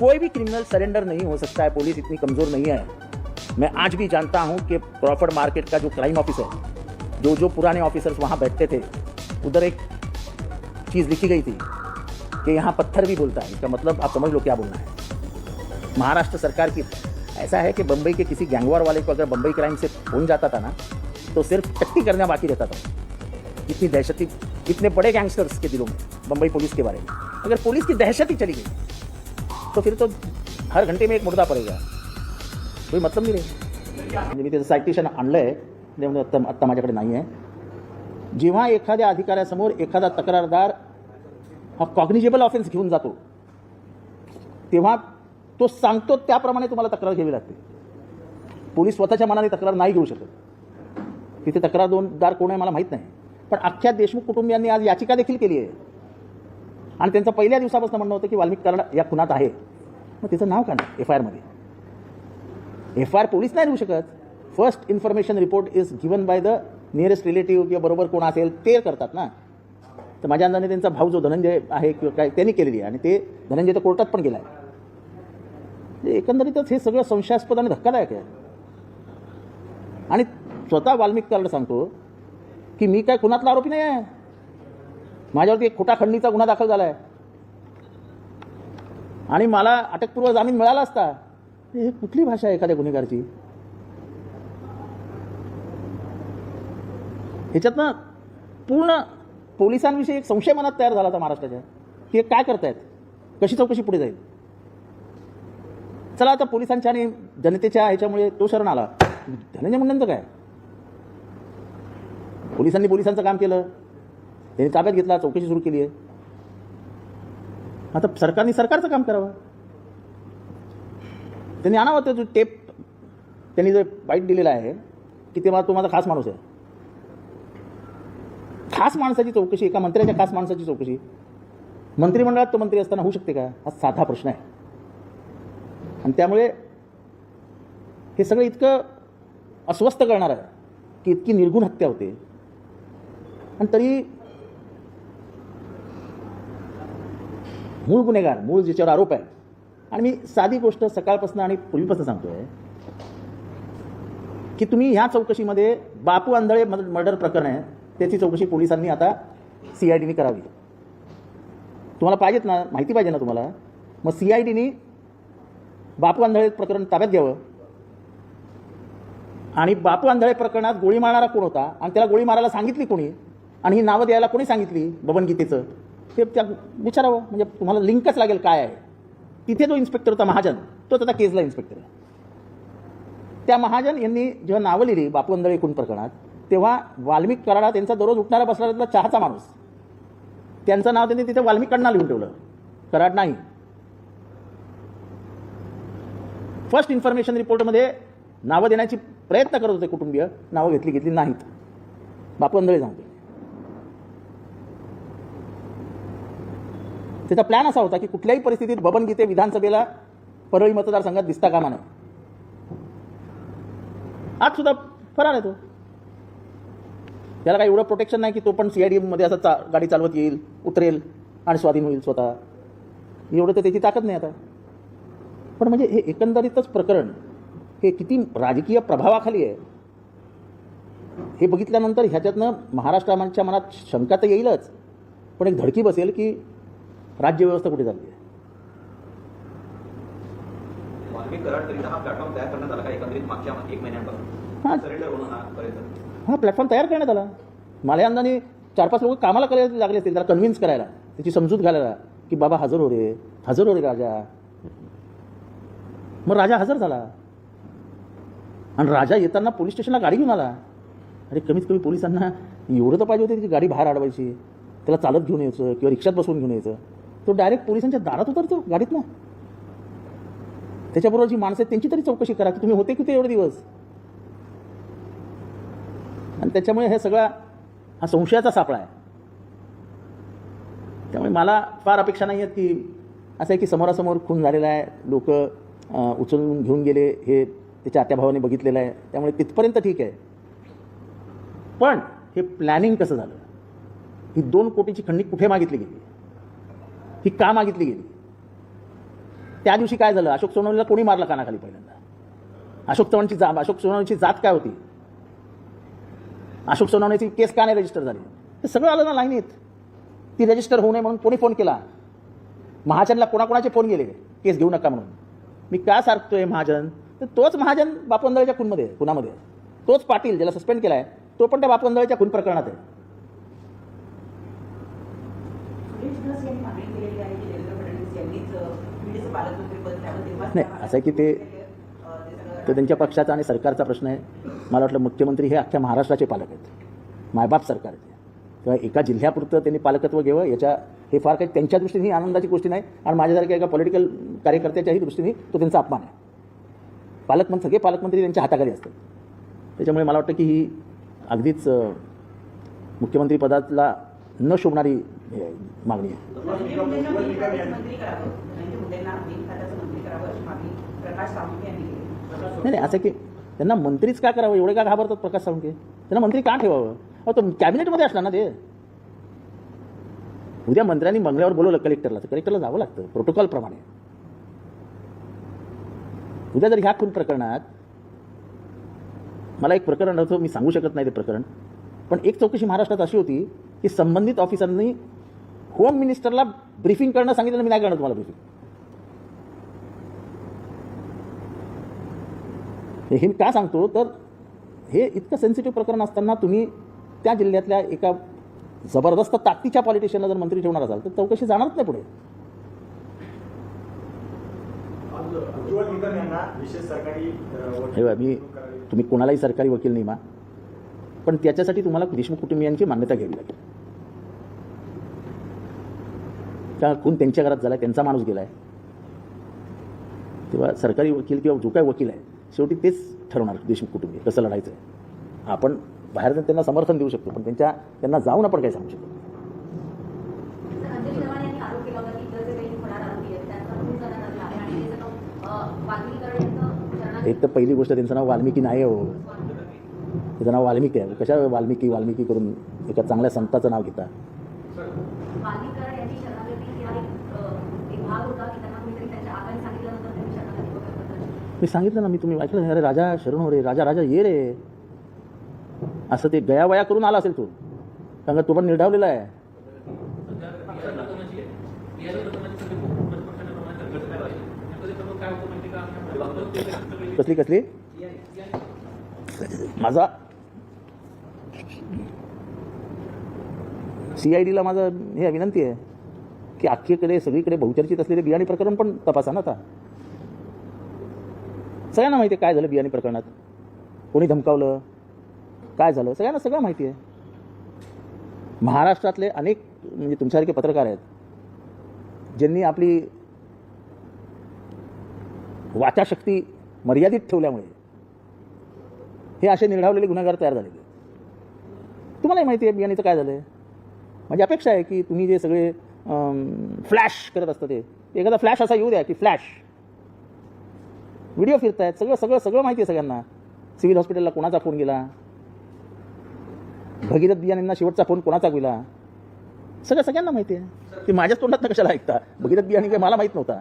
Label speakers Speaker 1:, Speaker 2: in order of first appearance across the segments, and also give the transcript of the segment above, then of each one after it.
Speaker 1: कोई भी criminal surrender नहीं हो सकता है पुलिस इतनी कमज़ोर नहीं है। मैं आज भी जानता हूँ कि क्रॉफर्ड मार्केट का जो क्राइम ऑफिसर जो जो पुराने ऑफिसर्स वहाँ बैठते थे, उधर एक चीज़ लिखी गई थी कि यहाँ पत्थर भी बोलता है। इसका मतलब आप समझ लो क्या बोलना है। महाराष्ट्र सरकार की, ऐसा है कि बम्बई के किसी गैंगवार वाले को अगर बम्बई क्राइम से फ़ोन जाता था ना तो सिर्फ़ टट्टी करना बाकी रहता था। इतनी दहशती इतने बड़े गैंगस्टर्स के दिलों में बम्बई पुलिस के बारे में। अगर पुलिस की दहशत ही चली गई तो फिर तो हर घंटे में एक मुर्दा पडेगा। कोई मतलब नाही रे म्हणजे मी त्याचं सायटिशन आणलं आहे म्हणजे आत्ता आत्ता माझ्याकडे नाही आहे। जेव्हा एखाद्या अधिकाऱ्यासमोर एखादा तक्रारदार हा कॉग्निजेबल ऑफेन्स घेऊन जातो तेव्हा तो सांगतो त्याप्रमाणे तुम्हाला तक्रार घ्यावी लागते. पोलीस स्वतःच्या मनाने तक्रार नाही घेऊ शकत. तिथे तक्रार दोनदार कोण आहे मला माहीत नाही. पण अख्ख्या देशमुख कुटुंबियांनी आज याचिका देखील केली आहे. आणि त्यांचं पहिल्या दिवसापासून म्हणणं होतं की वाल्मिक कराड या खुनात आहे. मग तिचं नाव का नाही एफ आय आरमध्ये एफ आय आर पोलीस नाही देऊ शकत. First information report is given by the nearest relative किंवा बरोबर कोण असेल ते करतात ना. तर माझ्या अंदाने त्यांचा भाऊ जो धनंजय आहे किंवा काय त्यांनी केलेली आहे. आणि ते धनंजय तर कोर्टात पण गेला आहे म्हणजे एकंदरीतच हे सगळं संशयास्पद आणि धक्कादायक आहे. आणि स्वतः वाल्मिक कराड सांगतो की मी काय खुनातला आरोपी नाही आहे. माझ्यावरती एक खोटा खंडणीचा गुन्हा दाखल झाला आहे आणि मला अटकपूर्व जामीन मिळाला असता हे कुठली भाषा आहे एखाद्या गुन्हेगारची? ह्याच्यातनं पूर्ण पोलिसांविषयी एक संशय मनात तयार झाला होता महाराष्ट्राच्या. की हे काय करतायत? कशी चौकशी पुढे जाईल? चला आता पोलिसांच्या आणि जनतेच्या ह्याच्यामुळे तो शरण आला. धनंजय मुंडेंचं काय? पोलिसांनी पोलिसांचं काम केलं. त्यांनी ताब्यात घेतला चौकशी सुरू केली आहे. आता सरकारने सरकारचं काम करावं. त्यांनी आणावं ते जो टेप त्यांनी जे बाईट दिलेला आहे की ते मला तो माझा खास माणूस आहे. खास माणसाची चौकशी एका मंत्र्याच्या खास माणसाची चौकशी. मंत्रिमंडळात तो मंत्री असताना होऊ शकते का? हा साधा प्रश्न आहे. आणि त्यामुळे हे सगळं इतकं अस्वस्थ करणार आहे की इतकी निर्गुण हत्या होते. आणि तरी मूळ गुन्हेगार मूळ ज्याच्यावर आरोप आहे आणि मी साधी गोष्ट सकाळपासून आणि पूर्वीपासून सांगतोय की तुम्ही ह्या चौकशीमध्ये बापू आंधळे मर्डर प्रकरण आहे त्याची चौकशी पोलिसांनी आता सी आय डीने करावी. तुम्हाला पाहिजेत ना माहिती पाहिजे ना तुम्हाला? मग सी आय डीने बापू आंधळे प्रकरण ताब्यात घ्यावं. आणि बापू आंधळे प्रकरणात गोळी मारणारा कोण होता? आणि त्याला गोळी मारायला सांगितली कोणी? आणि ही नावं द्यायला कोणी सांगितली बबन गीतेचं ते त्या विचारावं म्हणजे तुम्हाला लिंकच लागेल काय आहे. तिथे जो इन्स्पेक्टर होता महाजन तोच आता केजला इन्स्पेक्टर आहे. त्या महाजन यांनी जेव्हा नावं लिहिली बापू आंधळे खून प्रकरणात तेव्हा वाल्मिक कराडा त्यांचा दररोज उठणारा बसणाऱ्यातला चहाचा माणूस. त्यांचं नाव त्यांनी तिथे वाल्मिक कडना लिहून ठेवलं. कराड नाही. फर्स्ट इन्फॉर्मेशन रिपोर्टमध्ये नावं देण्याची प्रयत्न करत होते कुटुंबीय नावं घेतली घेतली नाहीत बापू आंधळे त्याचा प्लॅन असा होता की कुठल्याही परिस्थितीत बबन गीते विधानसभेला परळी मतदारसंघात दिसता कामा नये. आज सुद्धा फरार आहे तो. त्याला काही एवढं प्रोटेक्शन नाही की तो पण सी आय डीमध्ये असं चा गाडी चालवत येईल उतरेल आणि स्वाधीन होईल स्वतः. एवढं तर त्याची ताकद नाही आता. पण म्हणजे हे एकंदरीतच प्रकरण हे किती राजकीय प्रभावाखाली आहे. हे बघितल्यानंतर ह्याच्यातनं महाराष्ट्राच्या मनात शंका तर येईलच. पण एक धडकी बसेल की राज्यव्यवस्था कुठे चालली आहे?
Speaker 2: हा प्लॅटफॉर्म तयार करण्यात आला
Speaker 1: हा. प्लॅटफॉर्म तयार करण्यात मला अंदाने चार पाच लोक कामाला करायला लागले असतील त्याला कन्व्हिन्स करायला. त्याची समजूत घालायला की बाबा हजर हो रे. हजर हो रे राजा. मग राजा हजर झाला. आणि राजा येताना पोलीस स्टेशनला गाडी घेऊन आला. अरे कमीत कमी पोलिसांना एवढं तर पाहिजे होतं की गाडी बाहेर अडवायची त्याला चालत घेऊन यायचं किंवा रिक्षात बसवून घेऊन यायचं. तो डायरेक्ट पोलिसांच्या दारात उतरतो गाडीत ना त्याच्याबरोबर जी माणसं आहेत त्यांची तरी चौकशी करा की तुम्ही होते किती एवढे दिवस. आणि त्याच्यामुळे हे सगळा हा संशयाचा सापळा आहे. त्यामुळे मला फार अपेक्षा नाही आहेत की असं आहे की समोरासमोर खून झालेला आहे लोक उचलून घेऊन गेले हे त्याच्या आत्याभावाने बघितलेलं आहे. त्यामुळे तिथपर्यंत ठीक आहे. पण हे प्लॅनिंग कसं झालं? ही दोन कोटीची खंडी कुठे मागितली गेली? ही का मागितली गेली? त्या दिवशी काय झालं? अशोक सोनवणेला कोणी मारलं कानाखाली पहिल्यांदा? अशोक चव्हाणची जा अशोक सोनवणेची जात काय होती? अशोक सोनवणेची केस का नाही रजिस्टर झाली? हे सगळं आलं ना लाईनीत ती रजिस्टर होऊ नये म्हणून कोणी फोन केला? महाजनला कोणाकोणाचे फोन गेले? केस घेऊ नका म्हणून. मी का सारखतोय महाजन? तर तोच महाजन बापवंदळाच्या खूनमध्ये खुनामध्ये. तोच पाटील ज्याला सस्पेंड केला आहे तो पण त्या बापवंदळाच्या खून प्रकरणात आहे
Speaker 3: सुरेश धस यांनी मागणी केलेली आहे की देवेंद्र फडणवीस यांनीच अ, बीडचं पालकमंत्रीपद द्यावं तेव्हाच
Speaker 1: नाही,
Speaker 3: त्या
Speaker 1: असं आहे की ते- तर त्यांच्या पक्षाचा आणि सरकारचा प्रश्न आहे. मला वाटलं मुख्यमंत्री हे अख्ख्या महाराष्ट्राचे पालक आहेत. मायबाप सरकार आहे तेव्हा एका जिल्ह्यापुरतं त्यांनी पालकत्व घ्यावं याच्या हे फार काही त्यांच्या दृष्टीने ही आनंदाची गोष्टी नाही आणि माझ्यासारख्या एका पॉलिटिकल कार्यकर्त्याच्याही दृष्टीने तो त्यांचा अपमान आहे. पालकमंत्री सगळे पालकमंत्री त्यांच्या हाताखाली असतात. त्याच्यामुळे मला वाटतं की ही अगदीच मुख्यमंत्री पदाला न शोभणारी मागणी आहे.
Speaker 3: खात्याचं मंत्री करावं अशी मागणी प्रकाश सावंत यांनी केली.
Speaker 1: नाही नाही असं की त्यांना मंत्रीच का करावं? एवढे का घाबरतात प्रकाश सावंके त्यांना मंत्री का ठेवावं? अहो तो कॅबिनेटमध्ये असणार ना ते? उद्या मंत्र्यांनी मंगल्यावर बोलवलं कलेक्टरला. तर कलेक्टरला जावं लागतं प्रोटोकॉलप्रमाणे उद्या जर ह्या खून प्रकरणात मला एक प्रकरण होतं मी सांगू शकत नाही ते प्रकरण. पण एक चौकशी महाराष्ट्रात अशी होती की संबंधित ऑफिसरांनी होम मिनिस्टरला ब्रीफिंग करणं सांगितलं मी नाही करणार तुम्हाला ब्रीफिंग. हे मी का सांगतो? तर हे इतकं सेन्सिटिव्ह प्रकरण असताना तुम्ही त्या जिल्ह्यातल्या एका जबरदस्त ताकदीच्या पॉलिटिशियनला जर मंत्री ठेवणार असाल तर चौकशी जाणारच नाही पुढे. हे मी. तुम्ही कोणालाही सरकारी वकील नेमा पण त्याच्यासाठी तुम्हाला देशमुख कुटुंबियांची मान्यता घ्यावी लागेल. का कोण त्यांच्या घरात झाला त्यांचा माणूस गेलाय? तेव्हा सरकारी वकील किंवा जो काय वकील आहे शेवटी तेच ठरवणार देशमुख कुटुंबीय कसं लढायचं आहे. आपण बाहेर जाऊन त्यांना समर्थन देऊ शकतो पण त्यांच्या त्यांना जाऊन आपण काय सांगू शकतो एक तर पहिली गोष्ट त्यांचं नाव वाल्मिकी नाही हो. त्याचं नाव वाल्मिकी आहे. कशा वाल्मिकी वाल्मिकी करून एका चांगल्या संताचं नाव घेता
Speaker 4: वाल्मिकीकरण यांची शरणागती ही हा एक अ, एक भाग होता की त्यांना कुणीतरी त्यांच्या आकाने सांगितल्यानंतर त्यांनी शरणागती पत्करली.
Speaker 1: मी सांगितलं ना मी तुम्ही ऐकलं अरे राजा शरण हो रे राजा राजा ये रे. असं ते गयावया करून आला असेल तू. कारण का तो पण निर्धावलेला आहे. कसली कसली? माझा? सी आय डीला माझं हे विनंती आहे. की अख्खीकडे सगळीकडे बहुचर्चित असलेले बियाणे प्रकरण पण तपासा ना आता. सगळ्यांना माहिती आहे काय झालं बियाणे प्रकरणात? कोणी धमकावलं? काय झालं? सगळ्यांना सगळं माहिती आहे. महाराष्ट्रातले अनेक म्हणजे तुमच्यासारखे पत्रकार आहेत ज्यांनी आपली वाचाशक्ती मर्यादित ठेवल्यामुळे हे असे निर्ढावलेले गुन्हेगार तयार झालेले आहेत. तुम्हालाही माहिती आहे बियाणीचं काय झालं आहे म्हणजे माझी अपेक्षा आहे की तुम्ही जे सगळे फ्लॅश करत असता ते एखादा फ्लॅश असा येऊ द्या की फ्लॅश व्हिडिओ फिरतायत सगळं सगळं सगळं माहिती आहे सगळ्यांना. सिव्हिल हॉस्पिटलला कोणाचा फोन गेला? भगीरथ बियाणींना शेवटचा फोन कोणाचा गेला? सगळं सगळ्यांना माहिती आहे. की माझ्याच तोंडात कशाला ऐकता. भगीरथ बियाणी काय मला माहीत नव्हता.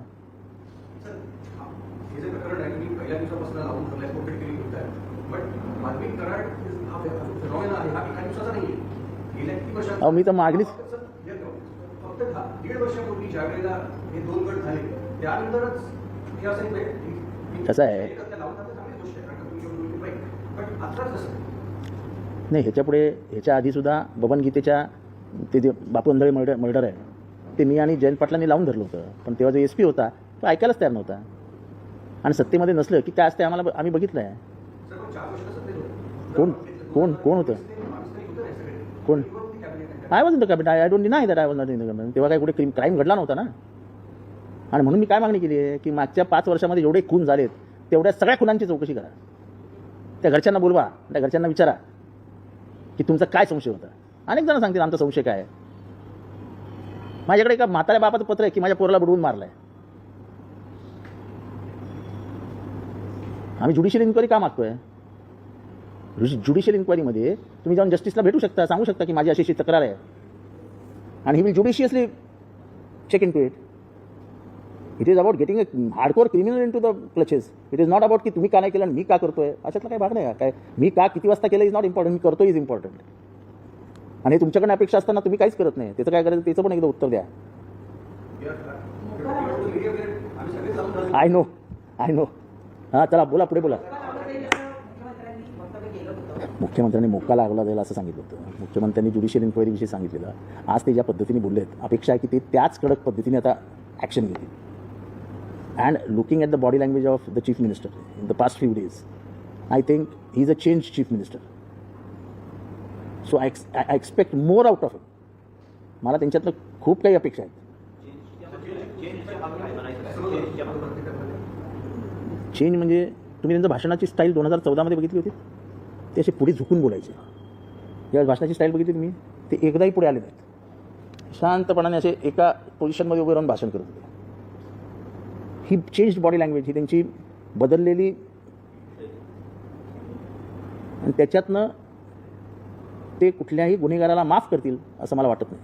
Speaker 1: अहो, मी तर मागणीच-
Speaker 2: फक्त दीड वर्षापूर्वी ज्या वेळेला हे दोन गट झाले त्यानंतरच हे असं
Speaker 1: कसं आहे? नाही ह्याच्यापुढे ह्याच्या आधीसुद्धा बबनगीतेच्या ते जे बापू अंधळे मर्डर मर्डर आहे ते मी आणि जयंत पाटलांनी लावून धरलं होतं. पण तेव्हा जो एस पी होता तो ऐकायलाच तयार नव्हता. आणि सत्तेमध्ये नसलं की काय असते आम्हाला आम्ही बघितलं आहे कोण? कोण? कोण होतं? कोण? I was in the cabinet I don't deny that I was not in the cabinet तेव्हा काय कुठे क्रीम क्राईम घडला नव्हता ना? आणि म्हणून मी काय मागणी केली आहे की मागच्या पाच वर्षामध्ये जेवढे खून झालेत तेवढ्या सगळ्या खुनांची चौकशी करा. त्या घरच्यांना बोलवा त्या घरच्यांना विचारा की तुमचा काय संशय होता. अनेक जण सांगतील आमचा संशय काय आहे? माझ्याकडे एका म्हाताऱ्या बापाचं पत्र आहे की माझ्या पोराला बुडवून मारलाय. आम्ही ज्युडिशियल इन्क्वायरी का मागतोय? ज्युडिशियल इन्क्वायरीमध्ये तुम्ही जाऊन जस्टिसला भेटू शकता सांगू शकता की माझी अशी अशी तक्रार आहे. आणि he will judiciously check into it it is about getting a hardcore criminal into the clutches it is not about की तुम्ही का नाही केलं आणि मी का करतोय? अशातला काही भाग नाही काय मी का किती वाजता केलं इज नॉट इम्पॉर्टंट मी करतो इज इम्पॉर्टंट आणि तुमच्याकडे अपेक्षा असताना तुम्ही काहीच करत नाही. त्याचं काय करायचं? त्याचं पण एकदा उत्तर द्या. आय नो आय नो हां चला बोला पुढे बोला.
Speaker 3: मुख्यमंत्र्यांनी वक्तव्य
Speaker 1: मुख्यमंत्र्यांनी मोका लागला जाईल असं सांगितलं होतं. मुख्यमंत्र्यांनी ज्युडिशियल इन्क्वायरीविषयी सांगितलेलं. आज ते ज्या पद्धतीने बोलले आहेत अपेक्षा आहे की ते त्याच कडक पद्धतीने आता ॲक्शन घेतील. And looking at the body language of the chief minister in the past few days I think he is a change chief minister so I I expect more out of मला त्यांच्यातलं खूप काही अपेक्षा आहेत. Change म्हणजे तुम्ही त्यांचं भाषणाची स्टाईल दोन हजार चौदामध्ये बघितली होती? ते असे पुढे झुकून बोलायचे. ज्यावेळेस भाषणाची स्टाईल बघितली तुम्ही? ते एकदाही पुढे आले नाहीत. शांतपणाने असे एका पोझिशनमध्ये उभे राहून भाषण करत होते. ही चेंज बॉडी लँग्वेज ही त्यांची बदललेली आणि त्याच्यातनं ते कुठल्याही गुन्हेगाराला माफ करतील असं मला वाटत नाही.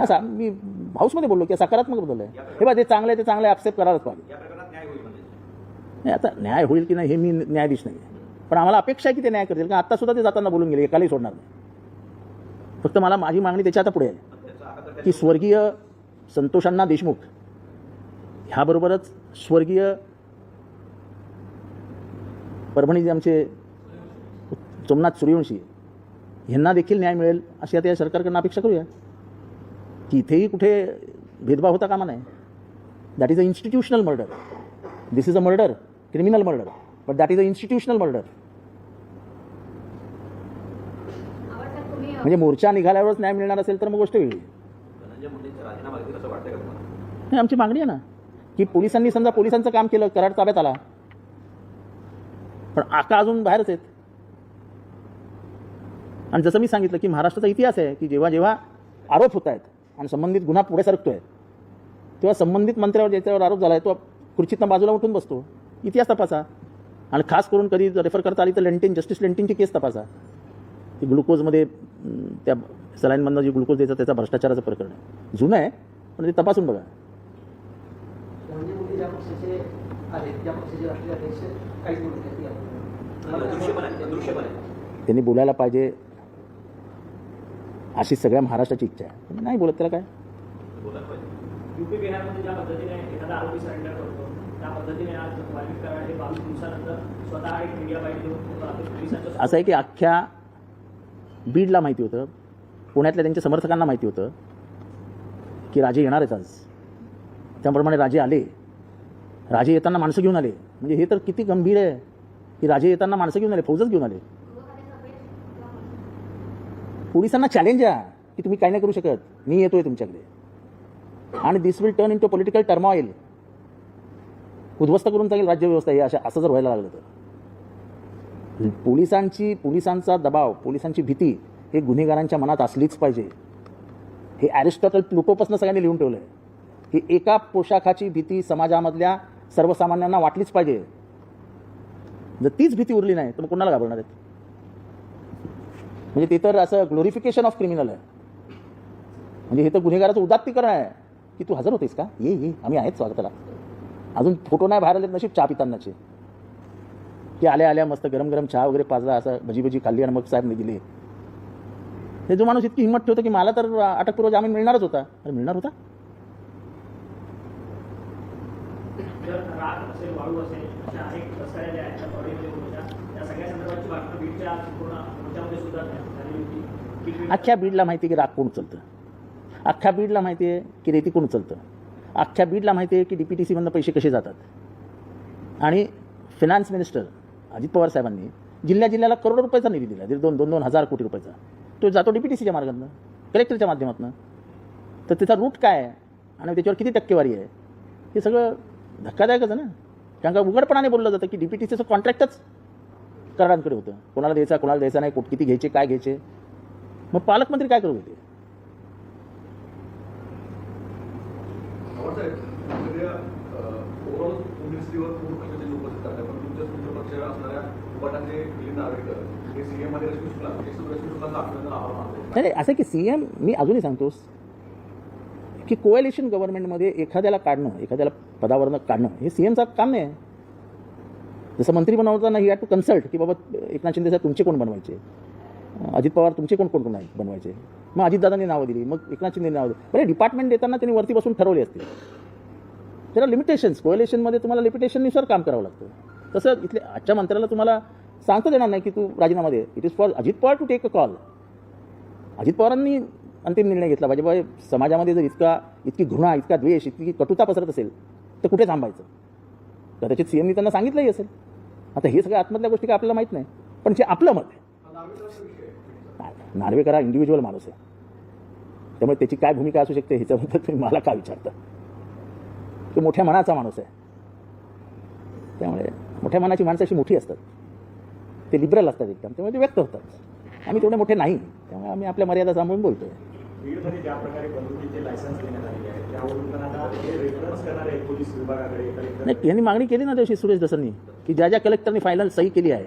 Speaker 1: असा मी हाऊसमध्ये बोललो की सकारात्मक बदल आहे. हे बा ते चांगलं आहे ते चांगलं आहे ॲक्सेप्ट करायलाच पाहिजे. नाही आता न्याय होईल की नाही हे मी न्यायाधीश नाही पण आम्हाला अपेक्षा आहे की ते न्याय करतील. कारण आता सुद्धा ते जाताना बोलून गेले एकालाही सोडणार नाही. फक्त मला माझी मागणी त्याच्या आता पुढे आहे. की स्वर्गीय संतोषांना देशमुख ह्याबरोबरच स्वर्गीय परभणीचे आमचे सोमनाथ सूर्यवंशी ह्यांना देखील न्याय मिळेल अशी आता या सरकारकडनं अपेक्षा करूया. की इथेही कुठे भेदभाव होता कामा नाही that is a institutional murder this is a murder criminal murder but that is a institutional murder म्हणजे मोर्चा निघाल्यावरच न्याय मिळणार असेल तर मग गोष्ट वेगळी. नाही आमची मागणी आहे ना. की पोलिसांनी समजा पोलिसांचं काम केलं कराड ताब्यात आला. पण आका अजून बाहेरच आहेत. आणि जसं मी सांगितलं की महाराष्ट्राचा इतिहास आहे की जेव्हा जेव्हा आरोप होत आहेत आणि संबंधित गुन्हा पुढे सरकतोय तेव्हा संबंधित मंत्र्यावर ज्याच्यावर आरोप झाला आहे तो खुर्चीतनं बाजूला उठून बसतो. इतिहास तपासा. आणि खास करून कधी रेफर करता आली तर लेंटेन जस्टिस लेंटेनची केस तपासा. ती ग्लुकोजमध्ये त्या सलाईनमधनं जी ग्लुकोज द्यायचा त्याचा भ्रष्टाचाराचं प्रकरण आहे. जुनं आहे पण ते तपासून बघा
Speaker 5: धनंजय मुंडे ज्या पक्षाचे आहेत त्या पक्षाचे राष्ट्रीय अध्यक्ष काहीच
Speaker 1: त्यांनी बोलायला पाहिजे अशी सगळ्या महाराष्ट्राची इच्छा आहे. नाही बोलत त्याला काय?
Speaker 2: बोलायला पाहिजे.
Speaker 6: युपी बिहारमध्ये ज्या पद्धतीने एखादा आरोपी सरेंडर करतो त्या पद्धतीने आज वाल्मिक कराड हे बावीस दिवसानंतर स्वतः एक मीडिया बाईट देऊन आता पोलिसांच्या
Speaker 1: असं आहे की अख्ख्या बीडला माहिती होतं पुण्यातल्या त्यांच्या समर्थकांना माहिती होतं की राजे येणार आहेत आज. त्याप्रमाणे राजे आले राजे येताना माणसं घेऊन आले. म्हणजे हे तर किती गंभीर आहे. की राजे येताना माणसं घेऊन आले फौजच घेऊन आले. पोलिसांना चॅलेंज आहे की तुम्ही काय नाही करू शकत. मी येतोय तुमच्याकडे. आणि this will turn into political turmoil उद्ध्वस्त करून जाईल राज्यव्यवस्था हे अशा असं जर व्हायला लागलं तर. पोलिसांची पोलिसांचा दबाव पोलिसांची भीती हे गुन्हेगारांच्या मनात असलीच पाहिजे. हे ॲरिस्टॉटल प्लुटोपासून सगळ्यांनी लिहून ठेवलं आहे ही एका पोशाखाची भीती समाजामधल्या सर्वसामान्यांना वाटलीच पाहिजे. जर तीच भीती उरली नाही तर मग कोणाला घाबरणार आहेत? म्हणजे ते तर असं ग्लोरिफिकेशन ऑफ क्रिमिनल आहे. म्हणजे हे तर गुन्हेगाराचं उदात्तीकरण आहे. की तू हजर होतेस का? ये ये आम्ही आहेत स्वागताला. अजून फोटो नाही बाहेर आले नशीब चहा पितांनाचे. की आल्या आल्या मस्त गरम गरम चहा वगैरे पाजला असं भजी भजी खाल्ली आणि मग साहेबने दिली. हे जो माणूस इतकी हिंमत ठेवतो की मला तर अटकपूर्व जामीन मिळणारच होता. अरे मिळणार होता?
Speaker 6: जर राग असेल वाळू असेल अशा अनेक तस्कऱ्या ज्या आहेत त्या त्या सगळ्या संदर्भाची बातमी बीडच्या पूर्ण मोर्चामध्ये सुद्धा झाली होती.
Speaker 1: अख्ख्या बीडला माहिती आहे की राग कोण उचलतं? अख्ख्या बीडला माहिती आहे की रेती कोण उचलतं? अख्ख्या बीडला माहिती आहे की डी पी टी सीमधनं पैसे कसे जातात? आणि फिनान्स मिनिस्टर अजित पवार साहेबांनी जिल्ह्या जिल्ह्याला करोडो रुपयाचा निधी दिला दीड दोन दोन दोन हजार कोटी रुपयाचा. तो जातो डी पी टी सीच्या मार्गातनं कलेक्टरच्या माध्यमातून. तर त्याचा रूट काय आहे? आणि त्याच्यावर किती टक्केवारी आहे? हे सगळं धक्कादायकच ना. कारण का उघडपणाने बोललं जातं की डी पी टी सीचं कॉन्ट्रॅक्टच करारांकडे होतं. कोणाला द्यायचा कोणाला द्यायचा नाही कुठ किती घ्यायचे काय घ्यायचे. मग पालकमंत्री काय करू होते?
Speaker 2: सीएम
Speaker 1: नाही. असं की सी एम मी अजूनही सांगतोस की की कोएलिशन गव्हर्नमेंटमध्ये एखाद्याला काढणं एखाद्याला पदावरनं काढणं. हे सी एमचं काम नाही आहे. जसं मंत्री बनवताना ही हॅड टू कन्सल्ट की बाबा एकनाथ शिंदे साहेब तुमचे कोण बनवायचे? अजित पवार तुमचे कोण कोण कोण आहेत बनवायचे? मग अजितदादांनी नावं दिली मग एकनाथ शिंदे नावं दिली. बरे डिपार्टमेंट देताना त्यांनी वरती बसून ठरवले असते त्याला लिमिटेशन्स कोएलेशनमध्ये तुम्हाला लिमिटेशननुसार काम करावं लागतं. तसं इथल्या आजच्या मंत्र्याला तुम्हाला सांगता येणार नाही की तू राजीनामा दे. It is for Ajit Pawar to take a call Ajit पवारांनी अंतिम निर्णय घेतला पाहिजे. बाबा समाजामध्ये जर इतका इतकी घृणा इतका द्वेष इतकी कटुता पसरत असेल तर कुठे थांबायचं? कदाचित सी एमनी त्यांना सांगितलंही असेल. आता हे सगळ्या आतमधल्या गोष्टी काय आपल्याला माहीत नाही. पण जे आपलं मत आहे. नार्वेकर हा इंडिव्हिज्युअल माणूस आहे. त्यामुळे त्याची काय भूमिका असू शकते ह्याच्याबद्दल तुम्ही मला काय विचारता? तो मोठ्या मनाचा माणूस आहे. त्यामुळे मोठ्या मनाची माणसं अशी मोठी असतात. ते लिबरल असतात एकदम. त्यामुळे ते व्यक्त होतात. आम्ही तेवढे मोठे नाही. त्यामुळे आम्ही आपल्या मर्यादा सांभाळून आहे
Speaker 7: बीडमध्ये ज्या प्रकारे बंदुकीचे लायसन्स देण्यात आलेले आहेत त्यावरून आता हे रेफरन्स करणार आहे पोलीस विभागाकडे कलेक्टर
Speaker 1: नाही यांनी मागणी केली ना दिवशी सुरेश दसांनी की ज्या ज्या कलेक्टरनी फायनल सही केली आहे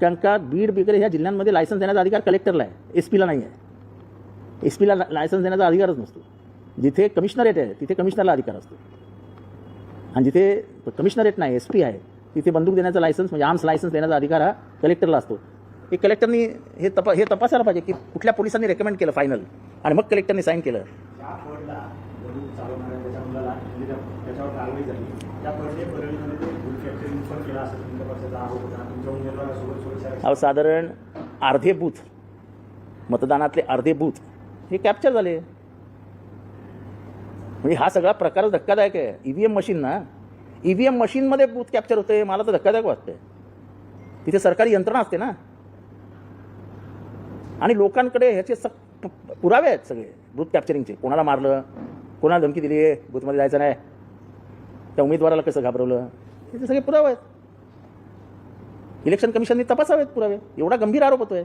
Speaker 1: कारण का बीड वगैरे ह्या जिल्ह्यांमध्ये लायसन्स देण्याचा अधिकार कलेक्टरला आहे एस पीला नाही आहे. एस पीला लायसन्स देण्याचा अधिकारच नसतो. जिथे कमिशनरेट आहे तिथे कमिशनरला अधिकार असतो. आणि जिथे कमिशनरेट नाही एस पी आहे तिथे बंदूक देण्याचा लायसन्स म्हणजे आर्म्स लायसन्स देण्याचा अधिकार हा कलेक्टरला असतो. हे कलेक्टरनी हे तपा हे तपासायला पाहिजे की कुठल्या पोलिसांनी रेकमेंड केलं फायनल आणि मग कलेक्टरने साईन केलं.
Speaker 7: म्हणजे
Speaker 1: अहो साधारण अर्धे बूथ मतदानातले अर्धे बूथ हे कॅप्चर झाले. म्हणजे हा सगळा प्रकारच धक्कादायक आहे. ईव्हीएम मशीन ना ईव्हीएम मशीनमध्ये बूथ कॅप्चर होते मला तर धक्कादायक वाटतंय. तिथे सरकारी यंत्रणा असते ना. आणि लोकांकडे ह्याचे स प- पुरावे आहेत सगळे. बूथ कॅप्चरिंगचे कोणाला मारलं? कोणाला धमकी दिली? आहे बूथमध्ये जायचं नाही. त्या उमेदवाराला कसं घाबरवलं? हे सगळे पुरावे आहेत. इलेक्शन कमिशनने तपासावेत पुरावे. एवढा गंभीर आरोप होतोय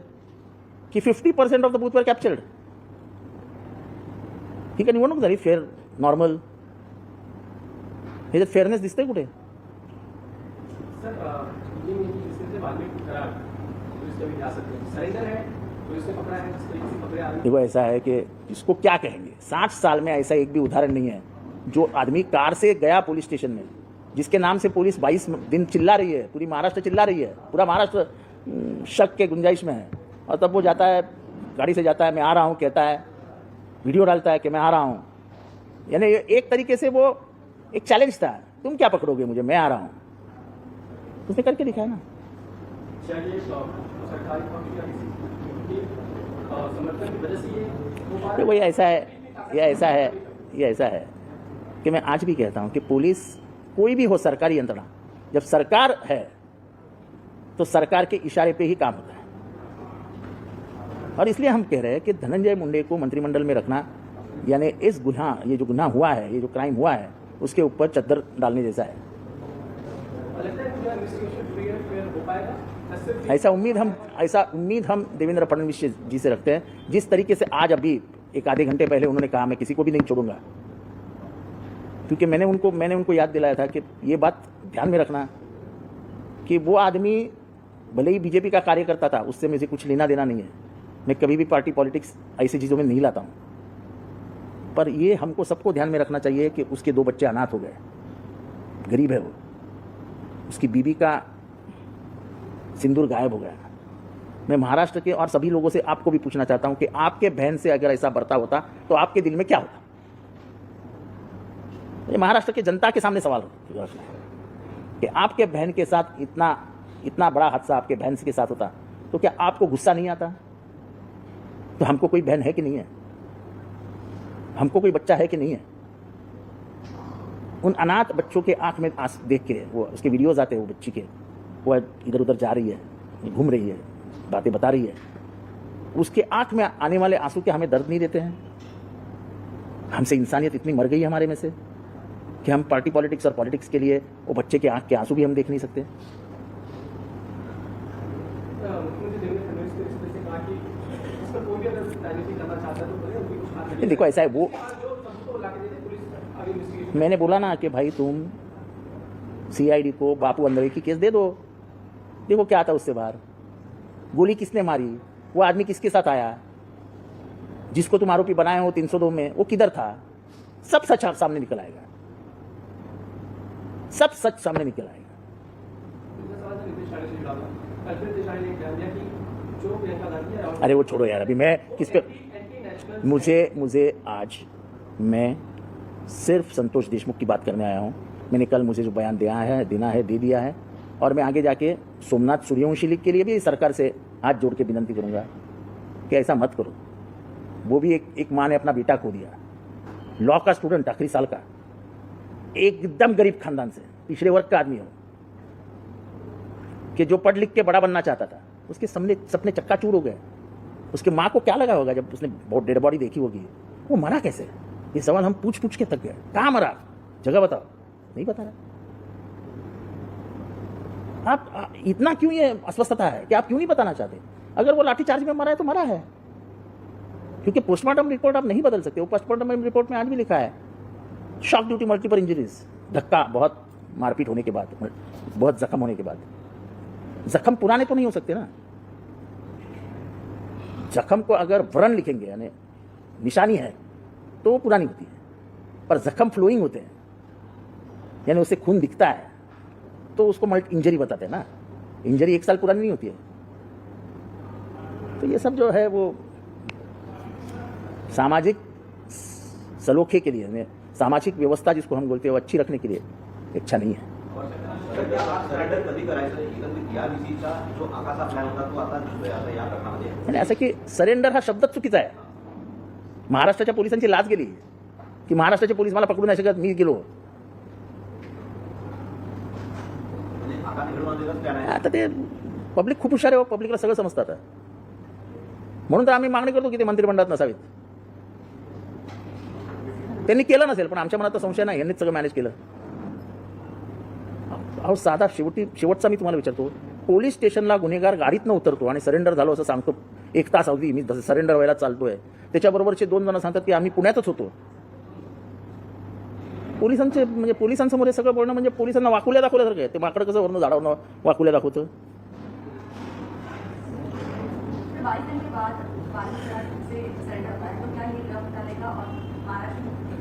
Speaker 1: की fifty percent of the booth वर कॅप्चर्ड ठीक आहे निवडणूक झाली? फेअर नॉर्मल ह्याच्यात फेअरनेस दिसतंय कुठे?
Speaker 6: सर
Speaker 1: देखो ऐसा है कि इसको क्या कहेंगे? साठ साल में ऐसा एक भी उदाहरण नहीं है। जो आदमी कार से गया पुलिस स्टेशन में जिसके नाम से पुलिस 22 दिन चिल्ला रही है पूरी महाराष्ट्र चिल्ला रही है पूरा महाराष्ट्र हम्म, शक के गुंजाइश में है। और तब वो जाता है गाड़ी से जाता है मैं आ रहा हूँ कहता है वीडियो डालता है कि मैं आ रहा हूँ। यानी एक तरीके से वो एक चैलेंज था। तुम क्या पकड़ोगे मुझे? मैं आ रहा हूँ। उसने करके दिखाया ना।
Speaker 6: ये
Speaker 1: ऐसा है, ये ऐसा है, ये ऐसा है कि मैं आज भी कहता हूँ कि पुलिस कोई भी हो सरकारी यंत्रणा, जब सरकार है तो सरकार के इशारे पे ही काम होता है। और इसलिए हम कह रहे हैं कि धनंजय मुंडे को मंत्रिमंडल में रखना, यानी इस गुनाह ये जो गुनाह हुआ है, ये जो क्राइम हुआ है, उसके ऊपर चद्दर डालने जैसा है। ऐसा उम्मीद हम, ऐसा उम्मीद हम देवेंद्र फडणवीस जी से रखते हैं। जिस तरीके से आज अभी एक आधे घंटे पहले उन्होंने कहा, मैं किसी को भी नहीं छोड़ूँगा। क्योंकि मैंने उनको मैंने उनको याद दिलाया था कि ये बात ध्यान में रखना कि वो आदमी भले ही बीजेपी का कार्यकर्ता था, उससे मुझे कुछ लेना देना नहीं है। मैं कभी भी पार्टी पॉलिटिक्स ऐसी चीज़ों में नहीं लाता हूँ। पर ये हमको सबको ध्यान में रखना चाहिए कि उसके दो बच्चे अनाथ हो गए। गरीब है वो। उसकी बीबी का सिंदूर गायब हो गया। मैं महाराष्ट्र के और सभी लोगों से आपको भी पूछना चाहता हूँ कि आपके बहन से अगर ऐसा बर्ताव होता तो आपके दिल में क्या होता? ये महाराष्ट्र की जनता के सामने सवाल है कि आपके बहन के साथ इतना इतना बड़ा हादसा आपके बहन के साथ होता तो क्या आपको गुस्सा नहीं आता? तो हमको कोई बहन है कि नहीं है? हमको कोई बच्चा है कि नहीं है? उन अनाथ बच्चों के आँख में देख के, वो उसके वीडियोज़ आते हैं, वो बच्ची के। वो इधर उधर जा रही है घूम रही है बातें बता रही है। उसके आँख में आने वाले आँसू के हमें दर्द नहीं देते हैं? हमसे इंसानियत इतनी मर गई है हमारे में से कि हम पार्टी पॉलिटिक्स और पॉलिटिक्स के लिए वो बच्चे के आँख के आँसू भी हम देख नहीं सकते।
Speaker 6: तो
Speaker 1: देखो ऐसा है वो मैंने बोला ना कि भाई तुम सीआईडी को बापू अंदरे की केस दे दो। देखो क्या आता उससे बाहर। गोली किसने मारी? वो आदमी किसके साथ आया? जिसको तुम आरोपी बनाए हो तीन सौ दो में, वो किधर था? सब सच सामने निकल आएगा। सब सच सामने निकल आएगा। अरे वो छोड़ो यार, अभी मैं किस पे मुझे मुझे आज मैं सिर्फ़ संतोष देशमुख की बात करने आया हूँ। मैंने कल मुझे जो बयान दिया है देना है, दे दिया है और मैं आगे जाके सोमनाथ सूर्यवंशी लीग के लिए भी सरकार से हाथ जोड़ के विनती करूँगा कि ऐसा मत करो। वो भी एक एक माँ ने अपना बेटा खो दिया। लॉ का स्टूडेंट, आखिरी साल का। एकदम गरीब खानदान से, पिछड़े वर्ग का आदमी हो। कि जो पढ़ लिख के बड़ा बनना चाहता था, उसके सपने सपने चक्काचूर हो गए। उसके माँ को क्या लगा होगा जब उसने बहुत डेड बॉडी देखी होगी? वो मरा कैसे? ये सवाल हम पूछ पूछ के थक गए। कहाँ मरा? जगह बताओ। नहीं बता रहा। आप इतना क्यों ये अस्वस्थता है कि आप क्यों नहीं बताना चाहते? अगर वो लाठीचार्ज में मरा है तो मरा है। क्योंकि पोस्टमार्टम रिपोर्ट आप नहीं बदल सकते। वो पोस्टमार्टम रिपोर्ट में आज भी लिखा है। शॉक ड्यूटी मल्टीपल इंजरीज धक्का, बहुत मारपीट होने के बाद, बहुत जख्म होने के बाद। जख्म पुराने तो नहीं हो सकते ना? जख्म को अगर व्रण लिखेंगे, यानी निशानी है तो वो पुरानी होती है। पर जख्म फ्लोइंग होते हैं। यानी उससे खून दिखता है। तो उसको मल्टी इंजरी बताते हैं ना। इंजरी एक साल पुरानी नहीं होती है। तो ये सब जो है वो सामाजिक सलोखे के लिए सामाजिक व्यवस्था जिसको हम बोलते हैं वो अच्छी रखने के लिए इच्छा नहीं है।
Speaker 8: सरेंडर
Speaker 1: आणि असं की सरेंडर हा शब्दच चुकीचा आहे। महाराष्ट्राच्या पोलिसांची लाच गेली की महाराष्ट्राचे पोलीस मला पकडू नाही शकत मी गेलो.
Speaker 8: आता
Speaker 1: ते पब्लिक खूप हुशार आहे हो. पब्लिकला सगळं समजतं आता म्हणून तर आम्ही मागणी करतो की ते मंत्रिमंडळात नसावेत. त्यांनी केलं नसेल पण आमच्या मनात तर संशय नाही यांनीच सगळं मॅनेज केलं. अहो साधा शेवटी शेवटचा मी तुम्हाला विचारतो पोलीस स्टेशनला गुन्हेगार गाडीतनं उतरतो आणि सरेंडर झालो असं सांगतो एक तास अवधी मी सरेंडर व्हायला चालतोय. त्याच्याबरोबरचे दोन जण सांगतात की आम्ही पुण्यातच होतो. पोलिसांचे म्हणजे पोलिसांसमोर हे सगळं बोलणं म्हणजे पोलिसांना वाकुल्या दाखवल्यासारखं आहे. ते माकडं कसं वरून झाडावरनं वाकुल्या दाखवतं?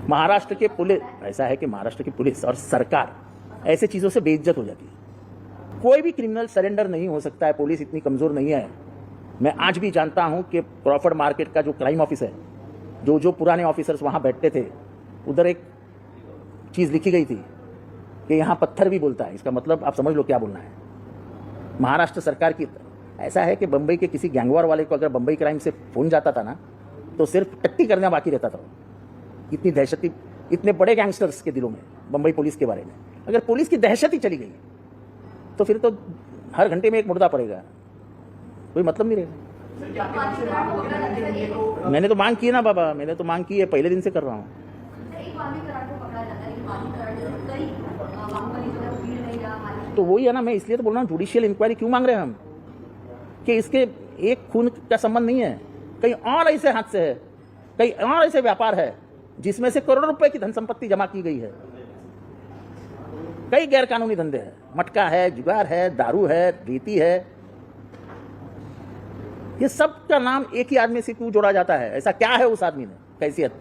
Speaker 4: महाराष्ट्र
Speaker 1: के पुलिस ऐसा है कि महाराष्ट्र की पुलिस और सरकार ऐसे चीज़ों से बेइज्जत हो जाती है। कोई भी क्रिमिनल सरेंडर नहीं हो सकता है पुलिस इतनी कमज़ोर नहीं है। मैं आज भी जानता हूं कि क्रॉफर्ड मार्केट का जो क्राइम ऑफिस है जो जो पुराने ऑफिसर्स वहां बैठते थे उधर एक चीज़ लिखी गई थी कि यहाँ पत्थर भी बोलता है। इसका मतलब आप समझ लो क्या बोलना है। महाराष्ट्र सरकार की ऐसा है कि बम्बई के किसी गैंगवार वाले को अगर बम्बई क्राइम से फ़ोन जाता था ना तो सिर्फ़ टट्टी करना बाकी रहता था। इतनी दहशती, इतने बड़े गैंगस्टर्स के दिलों में बम्बई पुलिस के बारे में। अगर पुलिस की दहशत ही चली गई तो फिर तो हर घंटे में एक मुर्दा पड़ेगा। कोई मतलब नहीं रहेगा। मैंने तो मांग की ना बाबा, मैंने तो मांग की है, पहले दिन से कर रहा हूँ। तो वही है ना, मैं इसलिए तो बोल रहा हूँ जुडिशियल इंक्वायरी क्यों मांग रहे हैं हम? कि इसके एक खून का संबंध नहीं है। कहीं और ऐसे हादसे है, कहीं और ऐसे व्यापार है, जिसमें से करोड़ों रुपए की धन संपत्ति जमा की गई है। कई गैर कानूनी धंधे हैं, मटका है जुगार है, दारू है, रेती है। ये सब का नाम एक ही आदमी से क्यों जोड़ा जाता है? ऐसा क्या है उस आदमी में? कैसियत?